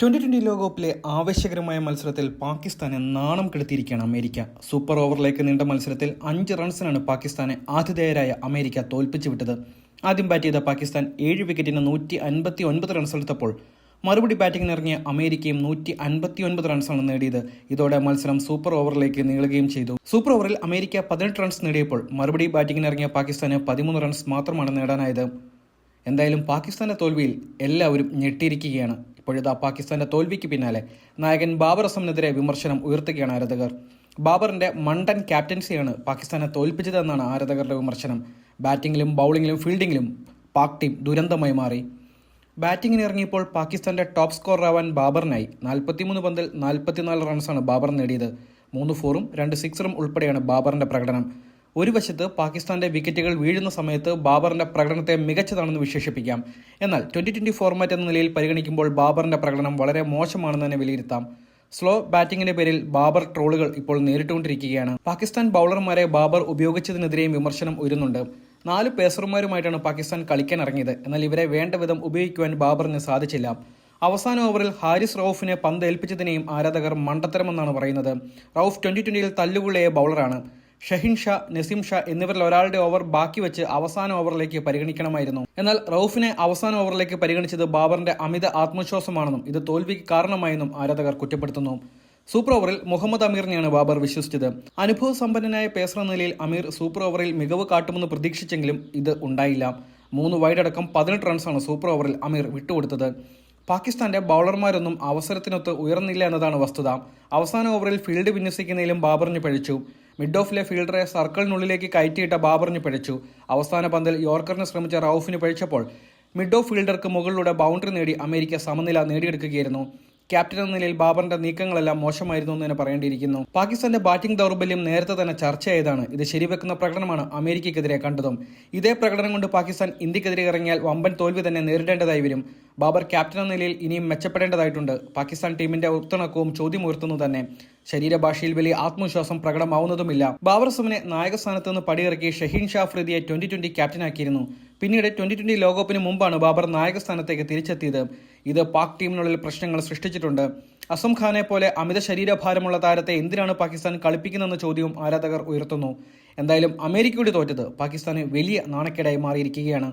Twenty twenty ലോകകപ്പിലെ ആവേശകരമായ മത്സരത്തിൽ പാകിസ്ഥാനെ നാണം കെടുത്തിയിരിക്കുകയാണ് അമേരിക്ക. സൂപ്പർ ഓവറിലേക്ക് നീണ്ട മത്സരത്തിൽ അഞ്ച് റൺസിനാണ് പാകിസ്ഥാനെ ആതിഥേയരായ അമേരിക്ക തോൽപ്പിച്ചു വിട്ടത് ആദ്യം ബാറ്റ് ചെയ്ത പാകിസ്ഥാൻ ഏഴ് വിക്കറ്റിന് നൂറ്റി അൻപത്തി ഒൻപത് റൺസ് എടുത്തപ്പോൾ മറുപടി ബാറ്റിംഗിനിറങ്ങിയ അമേരിക്കയും നൂറ്റി അൻപത്തി ഒൻപത് റൺസാണ് നേടിയത്. ഇതോടെ മത്സരം സൂപ്പർ ഓവറിലേക്ക് നീളുകയും ചെയ്തു. സൂപ്പർ ഓവറിൽ അമേരിക്ക പതിനെട്ട് റൺസ് നേടിയപ്പോൾ മറുപടി ബാറ്റിംഗിനിറങ്ങിയ പാകിസ്ഥാന് പതിമൂന്ന് റൺസ് മാത്രമാണ് നേടാനായത്. എന്തായാലും പാകിസ്ഥാന്റെ തോൽവിയിൽ എല്ലാവരും ഞെട്ടിയിരിക്കുകയാണ്. ഇപ്പോഴിതാ പാകിസ്ഥാന്റെ തോൽവിക്ക് പിന്നാലെ നായകൻ ബാബർ അസമിനെതിരെ വിമർശനം ഉയർത്തുകയാണ് ആരാധകർ. ബാബറിന്റെ മണ്ടൻ ക്യാപ്റ്റൻസിയാണ് പാകിസ്ഥാനെ തോൽപ്പിച്ചതെന്നാണ് ആരാധകരുടെ വിമർശനം. ബാറ്റിംഗിലും ബൗളിംഗിലും ഫീൽഡിങ്ങിലും പാക് ടീം ദുരന്തമായി മാറി. ബാറ്റിംഗിന് ഇറങ്ങിയപ്പോൾ പാകിസ്ഥാന്റെ ടോപ്പ് സ്കോററാവാൻ ബാബറിനായി നാൽപ്പത്തിമൂന്ന് പന്തിൽ നാൽപ്പത്തിനാല് റൺസാണ് ബാബർ നേടിയത്. മൂന്ന് ഫോറും രണ്ട് സിക്സറും ഉൾപ്പെടെയാണ് ബാബറിന്റെ പ്രകടനം. ഒരു വശത്ത് പാകിസ്ഥാന്റെ വിക്കറ്റുകൾ വീഴുന്ന സമയത്ത് ബാബറിന്റെ പ്രകടനത്തെ മികച്ചതാണെന്ന് വിശേഷിപ്പിക്കാം. എന്നാൽ ട്വന്റി ട്വന്റി ഫോർമാറ്റ് എന്ന നിലയിൽ പരിഗണിക്കുമ്പോൾ ബാബറിന്റെ പ്രകടനം വളരെ മോശമാണെന്ന് തന്നെ വിലയിരുത്താം. സ്ലോ ബാറ്റിംഗിന്റെ പേരിൽ ബാബർ ട്രോളുകൾ ഇപ്പോൾ നേരിട്ടുകൊണ്ടിരിക്കുകയാണ്. പാകിസ്ഥാൻ ബൗളർമാരെ ബാബർ ഉപയോഗിച്ചതിനെതിരെയും വിമർശനം ഉയരുന്നുണ്ട്. നാല് പേസർമാരുമായിട്ടാണ് പാകിസ്ഥാൻ കളിക്കാൻ ഇറങ്ങിയത് എന്നാൽ ഇവരെ വേണ്ട വിധം ഉപയോഗിക്കുവാൻ ബാബറിന് സാധിച്ചില്ല. അവസാന ഓവറിൽ ഹാരിസ് റൌഫിനെ പന്ത് ഏൽപ്പിച്ചതിനെയും ആരാധകർ മണ്ടത്തരമെന്നാണ് പറയുന്നത്. റൌഫ് ട്വന്റി ട്വന്റിയിൽ തല്ലുകൊള്ളിയ ബൗളറാണ്. ഷഹിൻ ഷാ നസീം ഷാ എന്നിവരിൽ ഒരാളുടെ ഓവർ ബാക്കി വെച്ച് അവസാന ഓവറിലേക്ക് പരിഗണിക്കണമായിരുന്നു. എന്നാൽ റൌഫിനെ അവസാന ഓവറിലേക്ക് പരിഗണിച്ചത് ബാബറിന്റെ അമിത ആത്മവിശ്വാസമാണെന്നും ഇത് തോൽവിക്ക് കാരണമായെന്നും ആരാധകർ കുറ്റപ്പെടുത്തുന്നു. സൂപ്പർ ഓവറിൽ മുഹമ്മദ് അമീറിനെയാണ് ബാബർ വിശ്വസിച്ചത്. അനുഭവ സമ്പന്നനായ പേസർ എന്ന നിലയിൽ അമീർ സൂപ്പർ ഓവറിൽ മികവ് കാട്ടുമെന്ന് പ്രതീക്ഷിച്ചെങ്കിലും ഇത് ഉണ്ടായില്ല. മൂന്ന് വൈഡ് അടക്കം പതിനെട്ട് റൺസാണ് സൂപ്പർ ഓവറിൽ അമീർ വിട്ടുകൊടുത്തത്. പാകിസ്ഥാന്റെ ബൗളർമാരൊന്നും അവസരത്തിനൊത്ത് ഉയർന്നില്ല എന്നതാണ് വസ്തുത. അവസാന ഓവറിൽ ഫീൽഡ് വിന്യസിക്കുന്നതിലും ബാബറിന് പഴിച്ചു. മിഡ് ഓഫിലെ ഫീൽഡറെ സർക്കിളിനുള്ളിലേക്ക് കയറ്റിയിട്ട ബാബറിന് പിഴച്ചു. അവസാന പന്തിൽ യോർക്കറിന് ശ്രമിച്ച റൌഫിന് പിഴച്ചപ്പോൾ മിഡ് ഓഫ് ഫീൽഡർക്ക് മുകളിലൂടെ ബൗണ്ടറി നേടി അമേരിക്ക സമനില നേടിയെടുക്കുകയായിരുന്നു. ക്യാപ്റ്റൻ എന്ന നിലയിൽ ബാബറിന്റെ നീക്കങ്ങളെല്ലാം മോശമായിരുന്നു എന്ന് തന്നെ പറയേണ്ടിയിരിക്കുന്നു. പാകിസ്ഥാന്റെ ബാറ്റിംഗ് ദൗർബല്യം നേരത്തെ തന്നെ ചർച്ചയായതാണ്. ഇത് ശരിവെക്കുന്ന പ്രകടനമാണ് അമേരിക്കക്കെതിരെ കണ്ടതും. ഇതേ പ്രകടനം കൊണ്ട് പാകിസ്ഥാൻ ഇന്ത്യക്കെതിരെ ഇറങ്ങിയാൽ വമ്പൻ തോൽവി തന്നെ നേരിടേണ്ടതായി വരും. ബാബർ ക്യാപ്റ്റൻ എന്ന നിലയിൽ ഇനിയും മെച്ചപ്പെടേണ്ടതായിട്ടുണ്ട്. പാകിസ്ഥാൻ ടീമിന്റെ ഒത്തിണക്കവും ചോദ്യമുയർത്തുന്നു തന്നെ. ശരീരഭാഷയിൽ വലിയ ആത്മവിശ്വാസം പ്രകടമാവുന്നതുമില്ല. ബാബർ സമനെ നായകസ്ഥാനത്ത് നിന്ന് പടിയിറക്കി ഷഹീൻ ഷാഫ്രീദിയെ ട്വന്റി ട്വന്റി ക്യാപ്റ്റനാക്കിയിരുന്നു പിന്നീട് ട്വന്റി ട്വന്റി ലോകകപ്പിന് മുമ്പാണ് ബാബർ നായക സ്ഥാനത്തേക്ക് തിരിച്ചെത്തിയത്. ഇത് പാക് ടീമിനുള്ളിൽ പ്രശ്നങ്ങൾ സൃഷ്ടിച്ചിട്ടുണ്ട്. അസം ഖാനെ പോലെ അമിത ശരീരഭാരമുള്ള താരത്തെ എന്തിനാണ് പാകിസ്ഥാൻ കളിപ്പിക്കുന്നതെന്ന ചോദ്യവും ആരാധകർ ഉയർത്തുന്നു. എന്തായാലും അമേരിക്കയുടെ തോറ്റത് പാകിസ്ഥാന് വലിയ നാണക്കേടായി മാറിയിരിക്കുകയാണ്.